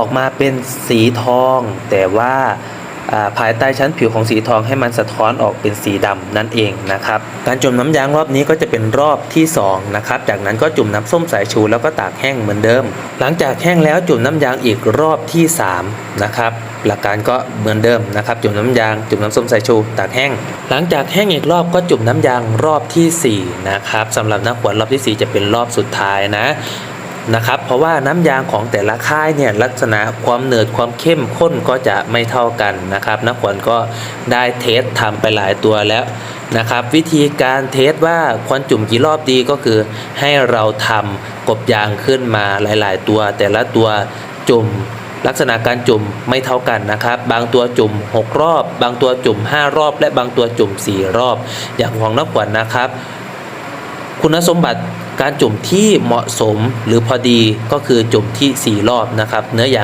ออกมาเป็นสีทอง แต่ว่าภายใต้ชั้นผิวของสีทองให้มันสะท้อนออกเป็นสีดำนั่นเองนะครับการจุ่มน้ำยางรอบนี้ก็จะเป็นรอบที่สองนะครับจากนั้นก็จุ่มน้ำส้มสายชูแล้วก็ตากแห้งเหมือนเดิม หลังจากแห้งแล้วจุ่มน้ำยางอีกรอบที่สามนะครับหลักการก็เหมือนเดิมนะครับจุ่มน้ำยางจุ่มน้ำส้มสายชูตากแห้ง หลังจากแห้งอีกรอบก็จุ่มน้ำยางรอบที่สี่นะครับสำหรับน้ำขวดรอบที่สี่จะเป็นรอบสุดท้ายนะ นะครับ เพราะว่าน้ำยางของแต่ละค่ายเนี่ยลักษณะความเหนืดความเข้มข้นก็จะไม่เท่ากันนะครับนักขวัญก็ได้เทสทำไปหลายตัวแล้วนะครับ วิธีการเทสว่าควรจุ่มกี่รอบดีก็คือ ให้เราทำกบยางขึ้นมาหลาย ๆ ตัว แต่ละตัวจุ่มลักษณะการจุ่มไม่เท่ากันนะครับ บางตัวจุ่ม 6 รอบ บางตัวจุ่ม 5 รอบ และบางตัวจุ่ม 4 รอบ อย่างของนักขวัญนะครับ คุณสมบัติการจุ่มที่เหมาะสมหรือพอดีก็คือจุ่มที่ 4 รอบนะครับ เนื้อยาง